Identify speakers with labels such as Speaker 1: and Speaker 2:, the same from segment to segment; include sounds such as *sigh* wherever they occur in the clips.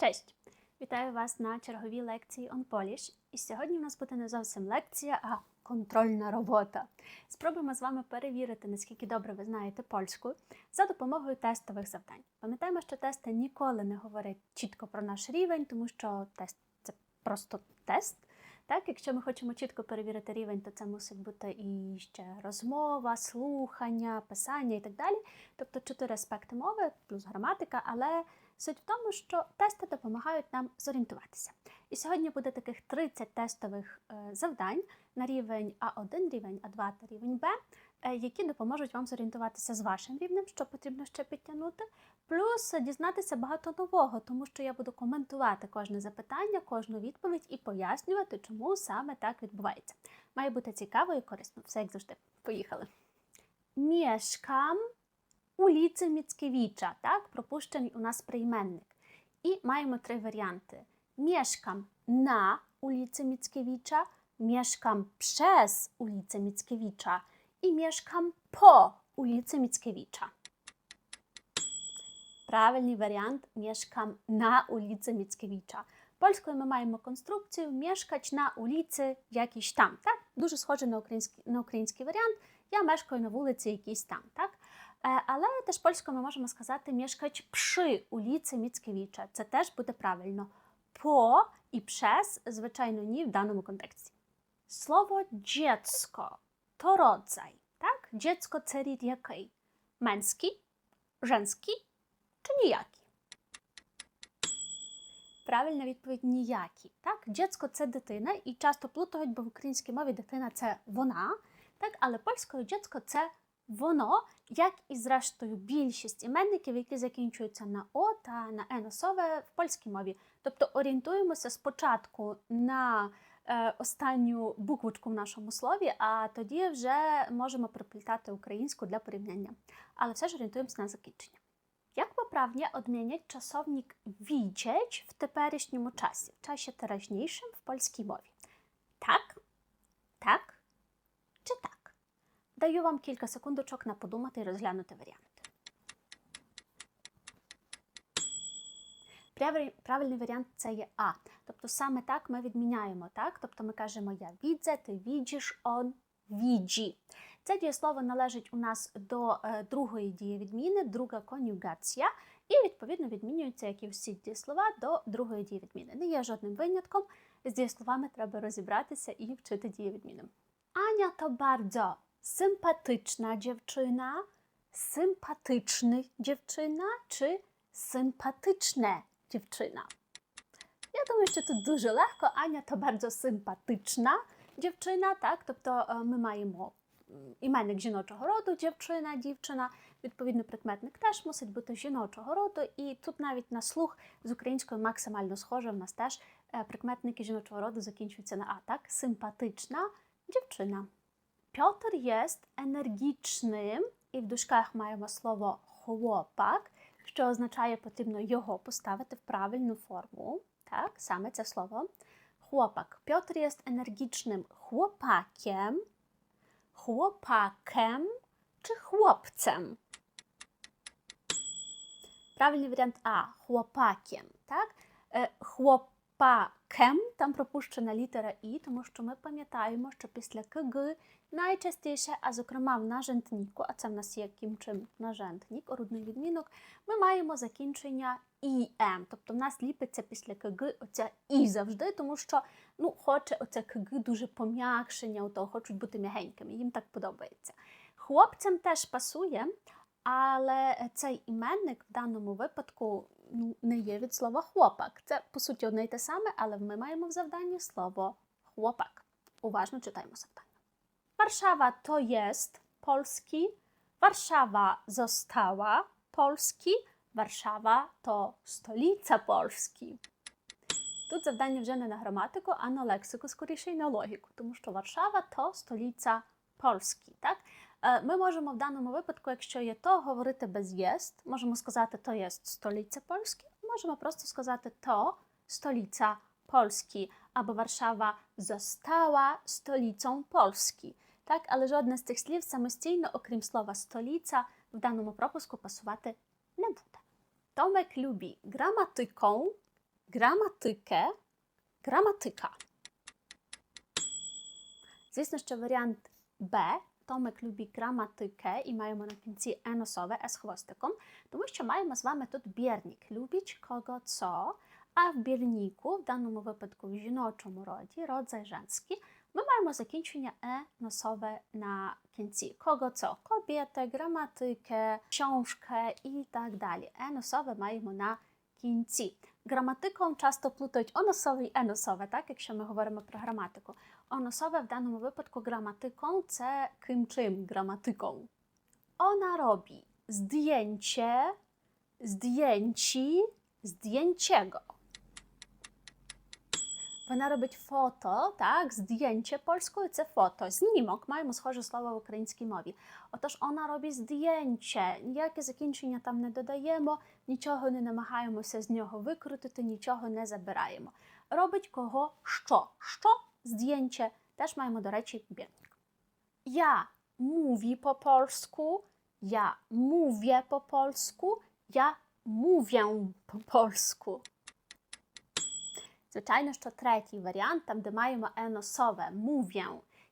Speaker 1: Cześć! Вітаю вас на черговій лекції On Polish. І сьогодні в нас буде не зовсім лекція, а контрольна робота. Спробуємо з вами перевірити, наскільки добре ви знаєте польську за допомогою тестових завдань. Пам'ятаємо, що тести ніколи не говорять чітко про наш рівень, тому що тест це просто тест. Так, якщо ми хочемо чітко перевірити рівень, то це мусить бути і ще розмова, слухання, писання і так далі. Тобто чотири аспекти мови плюс граматика, але суть в тому, що тести допомагають нам зорієнтуватися. І сьогодні буде таких 30 тестових е, завдань на рівень А1, рівень А2 та рівень Б, е, які допоможуть вам зорієнтуватися з вашим рівнем, що потрібно ще підтягнути. Плюс дізнатися багато нового, тому що я буду коментувати кожне запитання, кожну відповідь і пояснювати, чому саме так відбувається. Має бути цікаво і корисно. Все як завжди. Поїхали. Mieszkam ulicy Mickiewicza, так? Пропущений у нас прийменник. І маємо три варіанти. Mieszkam na ulicy Mickiewicza, mieszkam przez ulicę Mickiewicza i mieszkam po ulicy Mickiewicza. Правильний варіант mieszkam на ulicy Mickiewicza. Польською ми маємо конструкцію мешкач на уліці якісь там. Так? Дуже схоже на український, на український варіант. Я мешкаю на вулиці якійсь там. Так? Е, Але теж польською ми можемо сказати мешкач przy ulicy Mickiewicza. Це теж буде правильно. По і przez, звичайно, ні в даному контексті. Слово dziecko to rodzaj. Так? Dziecko це рід який? Менський, женський чи ніякий? Правильна відповідь ніякі. Так, дєцько це дитина, і часто плутають, бо в українській мові дитина це вона, так, але польською дєцько це воно, як і зрештою більшість іменників, які закінчуються на О та на Е носове в польській мові. Тобто орієнтуємося спочатку на е, останню буквочку в нашому слові, а тоді вже можемо приплітати українську для порівняння. Але все ж орієнтуємося на закінчення. Jak poprawnie odmieniać czasownik widzieć w teperyśnim czasie, w czasie teraźniejszym w polskiej mowie? Tak, tak czy tak? Даю вам кілька секундочок на подумати і розглянути варіанти. Правильний варіант це є А. Тобто саме так ми відміняємо, так? Тобто ми кажемо я відзе, ти віджиш, он віджі. Це дієслово належить у нас до е, другої дієвідміни, друга конюгація, і відповідно відмінюється, як і всі дієслова, до другої дієвідміни. Не є жодним винятком. З дієсловами треба розібратися і вчити дієвідміни. Аня то bardzo sympatyczna dziewczyna, sympatyczny dziewczyna чи sympatyczne dziewczyna. Я думаю, що тут дуже легко. Аня то bardzo sympatyczna дівчина, так? Тобто е, ми маємо м, іменник жіночого роду, дівчина, дівчина. Відповідно, прикметник теж мусить бути жіночого роду, і тут навіть на слух з українською максимально схоже. В нас теж е, прикметники жіночого роду закінчуються на А, так? Симпатична дівчина. Пьотр єст енергічним, і в дужках маємо слово хлопак, що означає, потрібно його поставити в правильну форму. Так, саме це слово. Chłopak. Piotr jest energicznym chłopakiem, chłopakiem czy chłopcem? Правильний варіант А хлопаком. Так? Е, Хлопакем там пропущена літера І, тому що ми пам'ятаємо, що після КГ найчастіше, а зокрема в нажентніку, а це в нас є яким чим нажентнік, орудний відмінок, ми маємо закінчення ІМ. Тобто в нас ліпиться після КГ оця І завжди, тому що ну, хоче оце КГ дуже пом'якшення, ото, хочуть бути м'ягенькими, їм так подобається. Хлопцям теж пасує, але цей іменник в даному випадку ну, не є від слова хлопак. Це по суті одне й те саме, але ми маємо в завданні слово chłopak. Уважно читаємо завдання. Warszawa to jest polski, Warszawa została Polski, Warszawa to stolica Polski. Тут завдання вже не на граматику, а на лексику, скоріше й на логіку, тому що Варшава то столиця Польщі. Так? Е, Ми можемо в даному випадку, якщо є то, говорити без єст. Можемо сказати то є столиця Польщі, можемо просто сказати то столиця Polski, або Warszawa została stolicą Polski. Так, але жодне з цих слів самостійно, окрім слова столиця, в даному пропуску пасувати не буде. Tomek lubi gramatyką gramatykę, gramatyka. Звісно, що варіант Б. Томик любить граматике і маємо на кінці еносове с хвостиком, тому що маємо з вами тут бірник. Любить кого co, а в бірніку, в даному випадку в жіночому роді, родзай женський, ми маємо закінчення е носове на кінці. Кого co? Kobietę, граматике, książkę і так далі. Е носове маємо на кінці. Граматиком часто плутають оносове і еносове, так, якщо ми говоримо про граматику. Оносове в даному випадку граматиком це ким чим граматиком. Ona robi zdjęcie, zdjęci, zdjęciego. Вона робить фото, так, здjęcie польською це фото. Знімок маємо схоже слово в українській мові. Отож, вона робить здjęcie. Ніяке закінчення там не додаємо, нічого не намагаємося з нього викрутити, нічого не забираємо. Робить кого що? Що? Zdjęcie. Теж маємо, до речі, бірник. Я mówi po polsku, ja mówię po polsku, ja mówię по polsku. Звичайно, що третій варіант, там, де маємо еносове мов'я.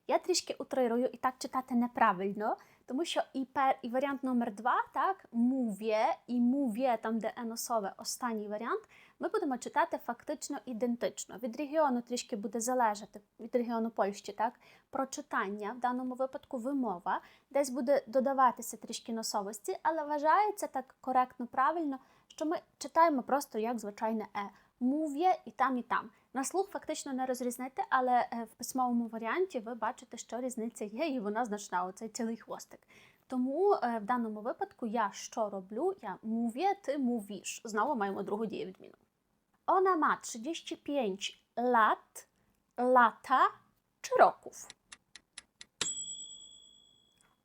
Speaker 1: Я трішки утрирую і так читати неправильно, тому що і, пер, і варіант номер два, так, мов'є і мов'є, там, де еносове, останній варіант, ми будемо читати фактично ідентично. Від регіону трішки буде залежати, від регіону Польщі, так, прочитання, в даному випадку вимова, десь буде додаватися трішки носовості, але вважається так коректно, правильно, що ми читаємо просто як звичайне е. Мов'є і там, і там. На слух фактично не розрізнити, але е, в письмовому варіанті ви бачите, що різниця є, і вона значна, оцей цілий хвостик. Тому е, в даному випадку я що роблю? Я мов'є, ти мовіш. Знову маємо другу дієвідміну. Ona ma 35 lat, lata czy roków.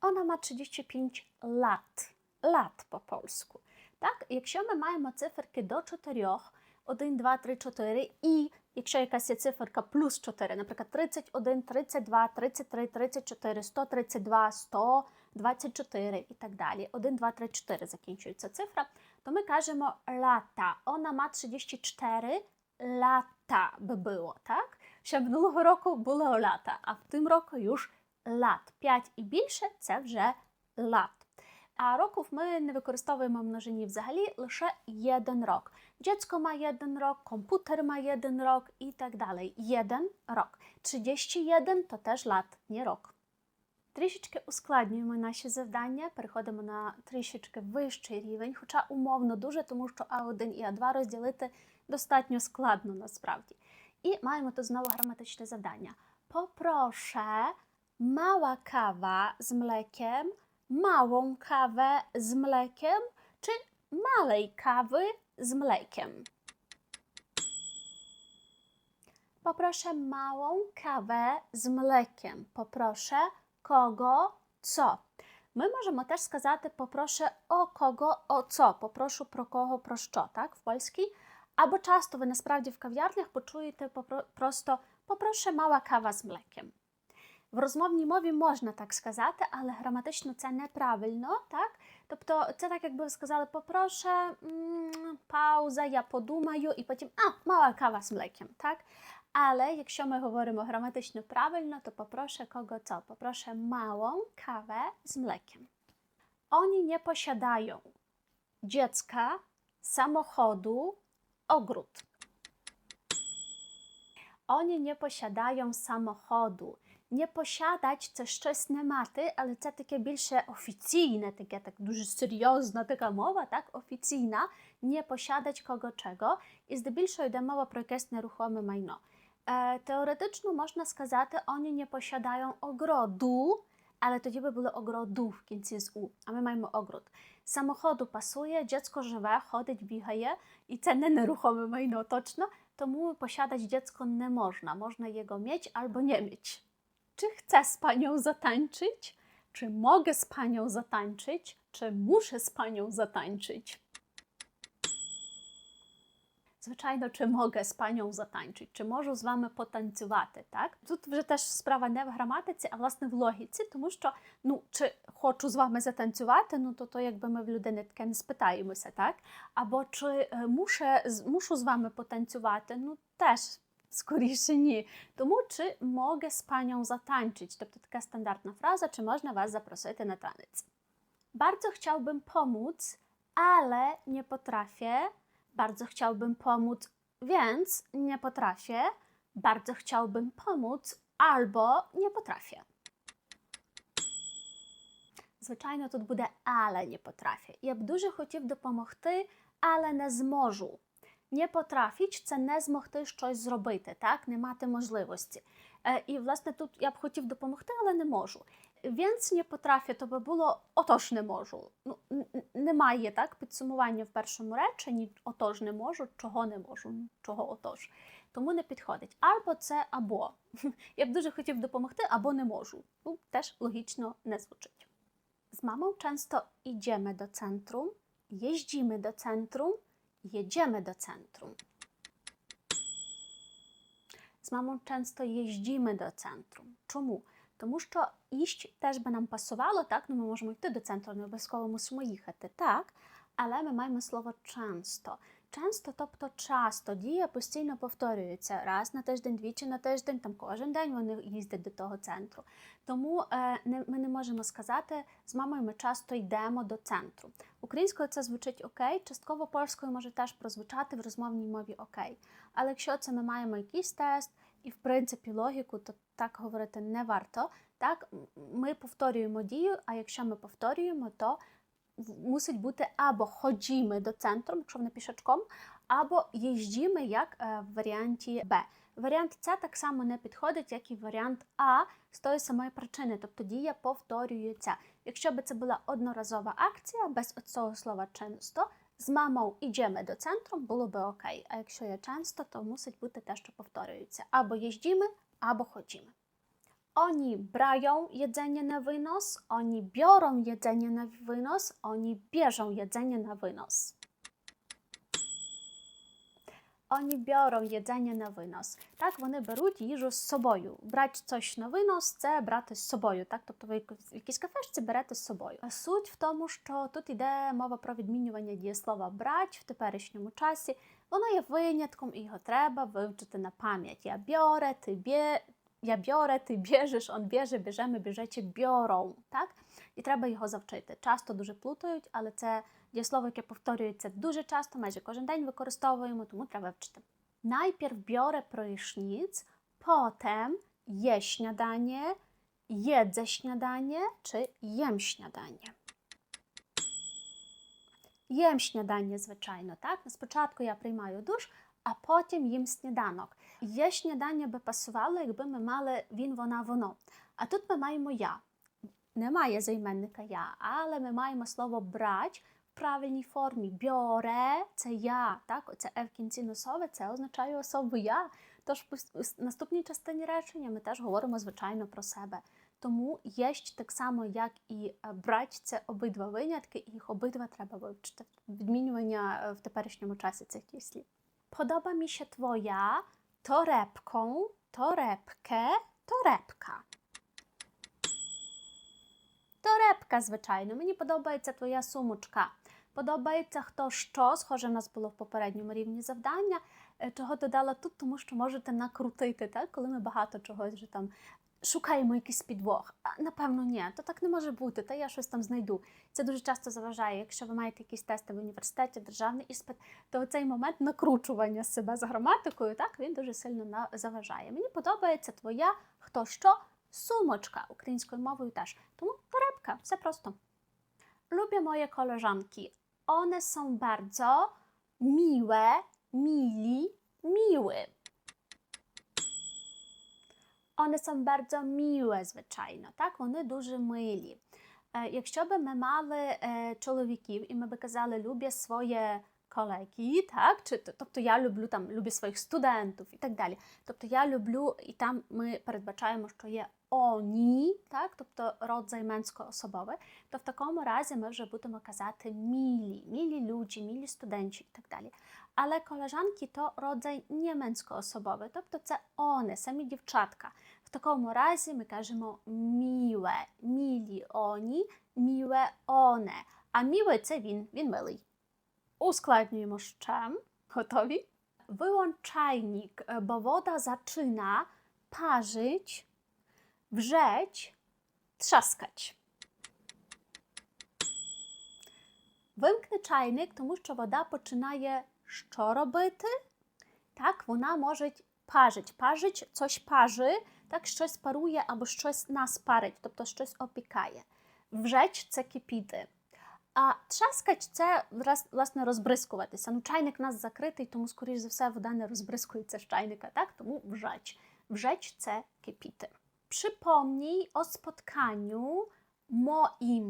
Speaker 1: Ona ma 35 lat. Lat po polsku. Так, якщо ми маємо циферки до 4, 1, 2, 3, 4 і якщо якась є циферка плюс 4, наприклад, 31, 32, 33, 34, 132, 100, 24 і так далі. 1, 2, 3, 4 закінчується цифра, то ми кажемо лата. Вона ма 34 лата би було, так? Ще минулого року було лата, а в тим року już лат. 5 і більше це вже лат. А років ми не використовуємо в множині взагалі лише один рок. Dziecko ma jeden rok, komputer ma jeden rok i tak dalej. Jeden rok. 31 to теж лат, не рок. Трішечки ускладнюємо наші завдання, переходимо на трішечки вищий рівень, хоча умовно дуже, тому що А1 і А2 розділити достатньо складно насправді. І маємо тут знову граматичне завдання. Poproszę mała kawa z mlekiem, małą kawę z mlekiem, czy malej kawy z mlekiem. Poproszę małą kawę z mlekiem. Poproszę kogo, co. Ми можемо теж сказати попрошу о кого, о co. Попрошу про кого, про що, так, в польській. Або часто ви насправді в кав'ярнях почуєте просто попрошу мала кава з млеком. В розмовній мові можна так сказати, але граматично це неправильно, так? Тобто це так, якби ви сказали, попрошу, пауза, я подумаю, і потім а, мала кава з млеком, так? Ale якщо ми говоримо граматично правильно, то попроszę kogo co? Poproszę małą kawę z mlekiem. Oni nie posiadają dziecka, samochodu, ogród. Oni nie posiadają samochodu. Не посядать це щось не мати, але це таке більше офіційне, таке так дуже серйозна така мова, так, офіційна, не посядать кого чого. І здебільшого йде мова про якесь нерухоме майно. Е, теоретично можна сказати, вони не posiadają ogrodu, але тоді би було огроду в кінці з У, а ми маємо огород. Самоходу пасує, dziecko живе, ходить, бігає, і це не нерухоме майно точно, тому posiadać dziecko не можна. Можна його mieć albo nie mieć. Czy chcę z panią zatańczyć? Czy mogę z panią zatańczyć? Czy muszę z panią zatańczyć? Звичайно, чи mogę з панією затанчити, чи можу з вами потанцювати, так? Тут вже теж справа не в граматиці, а власне в логіці, тому що ну, чи хочу з вами затанцювати, ну то то якби ми в людини таке не спитаємося, так? Або чи е, муше, з- мушу з вами потанцювати, ну теж скоріше ні. Тому чи mogę з панією затанчити, тобто така стандартна фраза, чи можна вас запросити на танець. Bardzo chciałbym pomóc, ale nie potrafię. Bardzo chciałbym pomóc, więc nie potrafię. Bardzo chciałbym pomóc, albo nie potrafię. Звичайно, тут буде але не потрапі. Я б дуже хотів допомогти, але не зможу. Не потрафіч це не змогти щось зробити, так? не мати можливості. Е, і, власне, тут я б хотів допомогти, але не можу. Więc не потрафі, то би було отож не можу. Ну, н- н- немає так підсумування в першому реченні, отож не можу, чого не можу, ну, чого отож. Тому не підходить. Або це або. Я б дуже хотів допомогти, або не можу. Ну, теж логічно не звучить. Z mamą często idziemy do centrum, jeździmy do centrum, jedziemy do centrum. Z mamą często jeździmy do centrum. Чому? Тому що іщ теж би нам пасувало, так? Ну, ми можемо йти до центру, не обов'язково мусимо їхати, так? Але ми маємо слово часто. Часто, тобто часто, дія постійно повторюється раз на тиждень, двічі на тиждень, там кожен день вони їздять до того центру. Тому е, не, ми не можемо сказати, з мамою ми часто йдемо до центру. Українською це звучить окей, частково польською може теж прозвучати в розмовній мові окей. Але якщо це ми маємо якийсь тест і, в принципі, логіку, то так говорити не варто. Так, ми повторюємо дію, а якщо ми повторюємо, то мусить бути або ходімо до центру, якщо вони пішачком, або їжджімо, як е, в варіанті Б. Варіант С так само не підходить, як і варіант А з тої самої причини, тобто дія повторюється. Якщо б це була одноразова акція без цього слова часто, з мамою йдемо до центру, було би окей. А якщо є часто, то мусить бути те, що повторюється. Або їжджімо, або ходімо. Oni brają jedzenie na wynos, oni biorą jedzenie na wynos, oni bierzą jedzenie na wynos. Oni biorą jedzenie на винос. Так, вони беруть їжу з собою. Брати щось на винос це брати з собою. Так, тобто ви в якійсь кафешці берете з собою. А Суть в тому, що тут йде мова про відмінювання дієслова брать в теперішньому часі. Воно є винятком, і його треба вивчити на пам'ять. Я biorę, ти бє, я biorę, ти bierzesz, on bierze, bierzemy, bierzecie, biorą. Так? І треба його завчити. Часто дуже плутають, але це дієслово, яке повторюється дуже часто, майже кожен день використовуємо, тому треба вчити. Najpierw biorę prysznic, potem je śniadanie, jedzę śniadanie czy jem śniadanie. Jem śniadanie, звичайно, так? Спочатку я приймаю душ, а потім їм сніданок. Є śniadanie би пасувало, якби ми мали він, вона, воно. А тут ми маємо я. Немає займенника я, але ми маємо слово брать в правильній формі. Бьоре це я. Так? Оце е в кінці носове, це означає особу я. Тож в наступній частині речення ми теж говоримо, звичайно, про себе. Тому єсть так само, як і е, брать, це обидва винятки, і їх обидва треба вивчити. Відмінювання е, в теперішньому часі цих дієслів. Podoba mi się twoja torebką, torebkę, torebka. Torebka, звичайно. Мені подобається твоя сумочка. Подобається хто що, схоже, в нас було в попередньому рівні завдання. Е, Чого додала тут, тому що можете накрутити, так? коли ми багато чогось вже там шукаємо якийсь підвох. А, напевно, ні, то так не може бути, та я щось там знайду. Це дуже часто заважає. Якщо ви маєте якісь тести в університеті, державний іспит, то цей момент накручування себе з граматикою, так він дуже сильно заважає. Мені подобається твоя хто що сумочка українською мовою теж. Тому torebka, все просто. Lubię moje koleżanki. One są bardzo miłe, mili, miły. One są bardzo miłe, звичайно, так? Вони дуже милі. Е, Якщо б ми мали е, чоловіків і ми б казали, люблю своє Колеги, так? Чи, тобто я люблю там люблю своїх студентів і так далі. Тобто я люблю, і там ми передбачаємо, що є оні, так? тобто род займенсько особове, то в такому разі ми вже будемо казати мілі, мілі люди, мілі студенти і так далі. Але колежанки то роdzaj niemenсько-особовий, тобто це one, самі дівчатка. В такому разі ми кажемо міле, мілі оні, міле оне. А міле це він, він милий. Ускладнюємо ще. Готові? Wyłączajnik, bo woda zaczyna parzyć, wrzeć, trzaskać. Вимкни чайник, тому що вода починає що робити? Так, вона може парить. Парить, coś пари, так щось парує або щось нас парить, тобто щось опікає. Вжеч це кипіти. А трzaskać це враз- власне розбризкуватися. Ну, чайник у нас закритий, тому, скоріш за все, вода не розбризкується з чайника, так? Тому вжеч. Вжеч це кипіти. Przypomnij o spotkaniu moim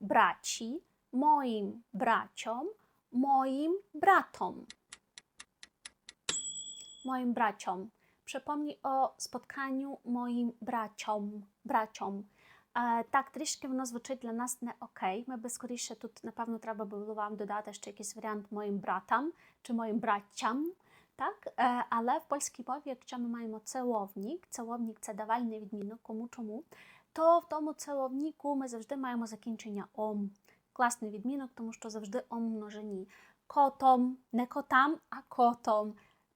Speaker 1: braci, moim braciom, moim bratom. Moim braciom. Przypomnij o spotkaniu moim braciom. braciom. Е, так, трішки воно звучить для нас не окей. Ми би скоріше тут, напевно, треба було вам додати ще якийсь варіант моїм братам чи моїм браттям. Так? Е, але в польській мові, якщо ми маємо целовник, целовник це давальний відмінок, кому чому, то в тому целовнику ми завжди маємо закінчення ом. Класний відмінок, тому що завжди ом множині. Котом, не котам, а котом.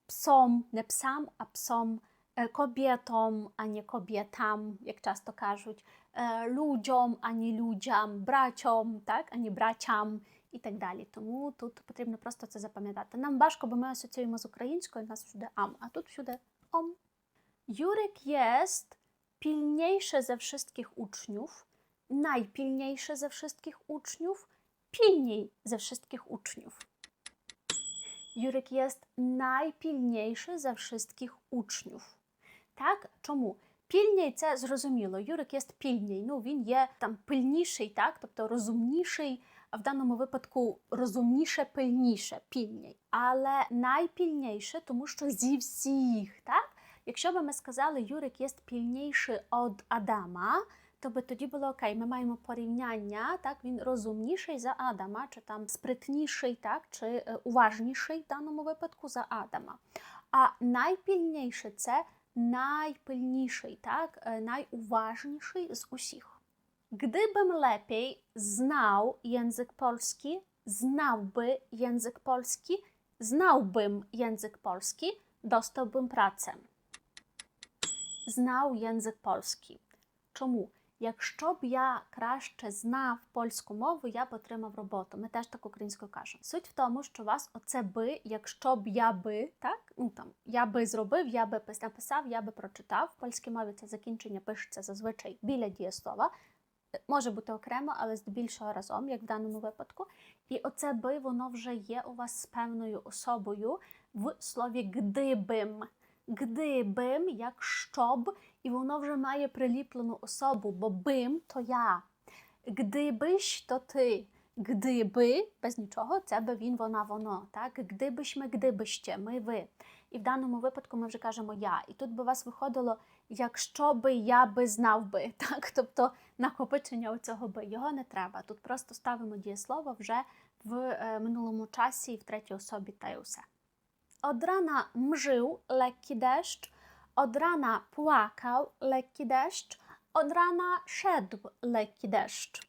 Speaker 1: Psom, не psam, a psom. Е, Kobietom, a nie kobietam, jak często кажуть. Е, Ludziom, a nie ludziom. Braciom, так, а не братям і так далі. Тому тут потрібно просто це запам'ятати. Нам важко, бо ми асоціюємо з українською, у нас всюди ам, а тут всюди ом. Jurek jest pilniejszy ze wszystkich uczniów, najpilniejszy ze wszystkich uczniów, pilniej ze wszystkich uczniów. Jurek jest najpilniejszy ze wszystkich uczniów. Так? Чому? Пільній це зрозуміло. Юрик є пільній. Ну, він є там пильніший, так? тобто розумніший, а в даному випадку розумніше, пильніше, пільній. Але найпільніше, тому що зі всіх, так? Якщо би ми сказали, Юрик є пільніший від Адама, то би тоді було окей, ми маємо порівняння, так, він розумніший за Адама, чи там спритніший, так, чи е, уважніший в даному випадку за Адама. А найпільніше це najpilniejszej, tak, e, najuważniejszej z usich. Gdybym lepiej znał język polski, znałby język polski, znałbym język polski, dostałbym pracę. Znał język polski. Czemu? Якщо б я краще знав польську мову, я б отримав роботу. Ми теж так українською кажемо. Суть в тому, що вас оце би, якщо б я би, так, ну там я би зробив, я би пис- написав, я би прочитав. В польській мові це закінчення пишеться зазвичай біля дієслова. Е, Може бути окремо, але здебільшого разом, як в даному випадку. І оце би воно вже є у вас з певною особою в слові гдибим. Гдибим, якщо б, і воно вже має приліплену особу, бо бим то я. Гдибиш то ти. Гдиби, без нічого, це би він, вона, воно. Так? Гдибиш ми, гдибище, ми ви. І в даному випадку ми вже кажемо я. І тут би у вас виходило, якщо би я би знав би. *laughs* Так? Тобто накопичення цього би його не треба. Тут просто ставимо дієслово вже в е, минулому часі і в третій особі та й усе. Od rana mżył lekki deszcz, od rana płakał lekki deszcz, od rana szedł lekki deszcz.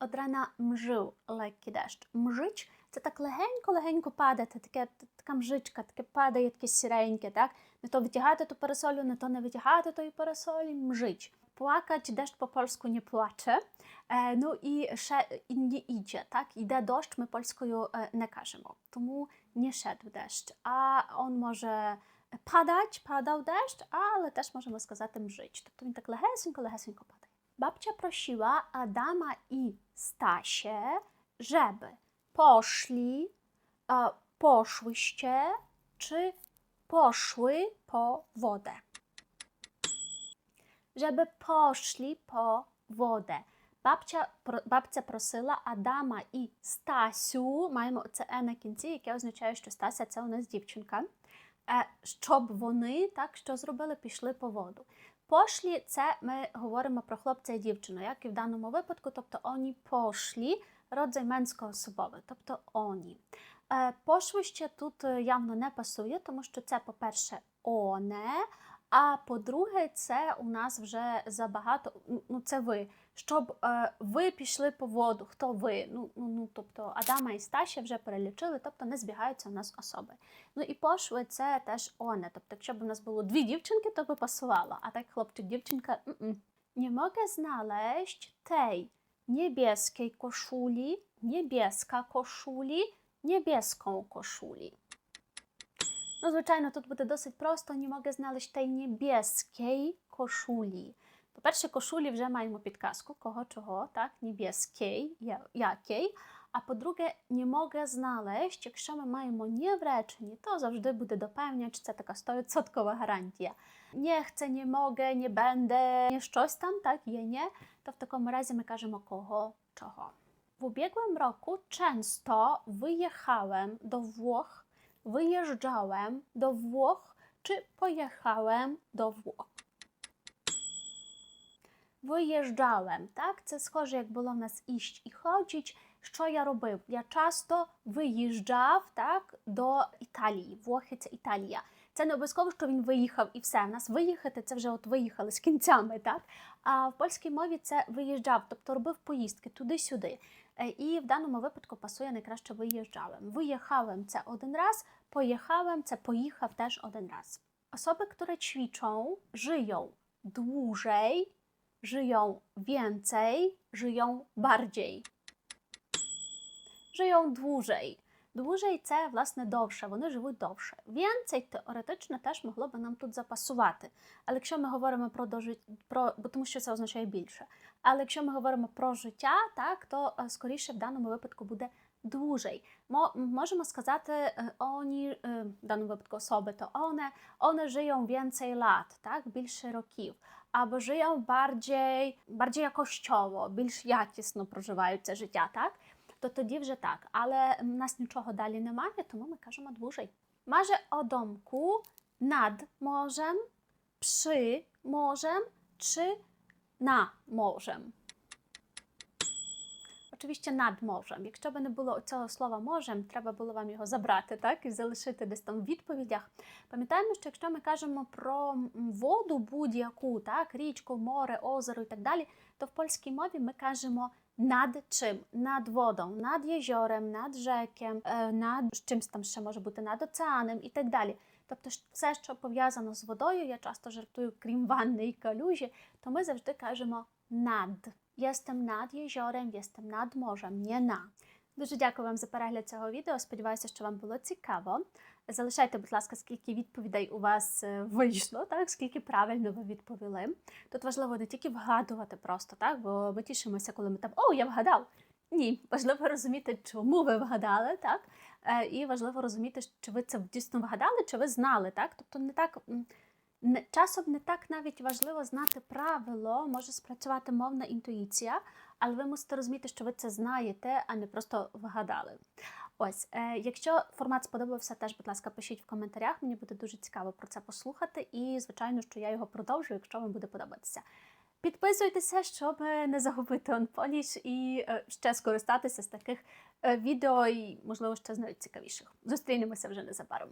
Speaker 1: Od rana mżył lekki deszcz. Mżyć це так легенько-легенько падати, таке, така мжичка, таке падає таке сіреньке, так? Не то витягати ту парасолю, не то не витягати тої парасолі, мжич. Płakać deszcz po polsku nie płacze. Е, ну і ще і не іде, так? Іде дощ, ми польською е, не кажемо. Тому не szedł deszcz. А он може падać, padał deszcz, ale też możemy сказати mżyć. Тобто він так легесенько, легесенько падає. Babcia prosiła Adama i Stasię, żeby poszli, e, poszłyście, czy poszły po wodę. Żeby poszli po wodę. Бабця, бабця просила Адама і Стасю, маємо це е на кінці, яке означає, що Стася це у нас дівчинка. Щоб вони так що зробили, пішли по воду. Пошлі це ми говоримо про хлопця і дівчину, як і в даному випадку, тобто оні пошлі, род займенсько особове, тобто оні. Е, Пошви ще тут явно не пасує, тому що це, по-перше, оне, а по-друге, це у нас вже забагато, ну це ви. Щоб е, ви пішли по воду, хто ви? Ну, ну, ну, тобто Адама і Сташі вже перелічили, тобто не збігаються у нас особи. Ну і пошви це теж оне. Тобто, якщо б у нас було дві дівчинки, то би пасувало, а так хлопчик, дівчинка. м-м. Nie mogę znaleźć tej niebieskiej koszuli, niebieska koszuli, niebieską koszuli. Ну, звичайно, тут буде досить просто. Не mogę znaleźć tej niebieskiej koszuli. По-перше, кошулі вже маємо підказку, кого чого, так? Niebieskiej, я- який. А по-друге, не mogę znaleźć, якщо ми маємо «nie» в реченні, то завжди буде допевняч, це така 100% гарантія. Не chcę, не mogę, не będę, не щось там, так, є «nie», то в такому разі ми кажемо кого, czego. W ubiegłym roku często wyjechałem do Włoch, wyjeżdżałem do Włoch, czy pojechałem do Włoch. Виїжджałem, так? Це схоже, як було в нас іщ і ходіть. Що я робив? Я часто виїжджав так, до Італії. Вохи це Італія. Це не обов'язково, що він виїхав і все. В нас виїхати це вже от виїхали з кінцями, так? А в польській мові це виїжджав, тобто робив поїздки туди-сюди. Е, І в даному випадку пасує найкраще виїжджałem. Wyjechałem це один раз, pojechałem це поїхав теж один раз. Osoby, które ćwiczą, żyją dłużej, żyją więcej, żyją bardziej. Żyją dłużej. Dłużej це, власне, довше, вони живуть довше. Więcej теоретично теж могло би нам тут запасувати. Але якщо ми говоримо про дожи... про бо тому що це означає більше. Але якщо ми говоримо про життя, так то е, скоріше в даному випадку буде dłużej. Мо, можемо сказати, е, oni, е, в даному випадку особи, то one, one żyją więcej lat, так, більше років. Або żyją bardziej, bardziej jakościowo, більш якісно проживають це життя, так? То тоді вже так. Але в нас нічого далі немає, тому ми кажемо dłużej. Marzę o domku nad morzem, przy morzem czy na morzem. Oczywiście nad morzem. Якщо б не було цього слова морем, треба було вам його забрати, так, і залишити десь там в відповідях. Пам'ятаємо, що якщо ми кажемо про воду будь-яку, так, річку, море, озеро і так далі, то в польській мові ми кажемо над чим? Над воdą, над jeziorem, над е, над чимсь там ще може бути над океаном і так далі. Тобто все, що пов'язано з водою, я часто жартую, крім ванни і калюжі, то ми завжди кажемо над. Jestem nad jeziorem, jestem nad morzem, nie na. Дуже дякую вам за перегляд цього відео. Сподіваюся, що вам було цікаво. Залишайте, будь ласка, скільки відповідей у вас е, вийшло, так скільки правильно ви відповіли. Тут важливо не тільки вгадувати просто, так, бо ми тішимося, коли ми там о, я вгадав. Ні, важливо розуміти, чому ви вгадали, так? Е, І важливо розуміти, чи ви це дійсно вгадали, чи ви знали, так? Тобто не так. не, часом не так навіть важливо знати правило, може спрацювати мовна інтуїція, але ви мусите розуміти, що ви це знаєте, а не просто вгадали. Ось, е, якщо формат сподобався, теж, будь ласка, пишіть в коментарях. Мені буде дуже цікаво про це послухати, і звичайно, що я його продовжую, якщо вам буде подобатися. Підписуйтеся, щоб не загубити онполіш і е, ще скористатися з таких відео і, можливо, ще з найцікавіших. Зустрінемося вже незабаром.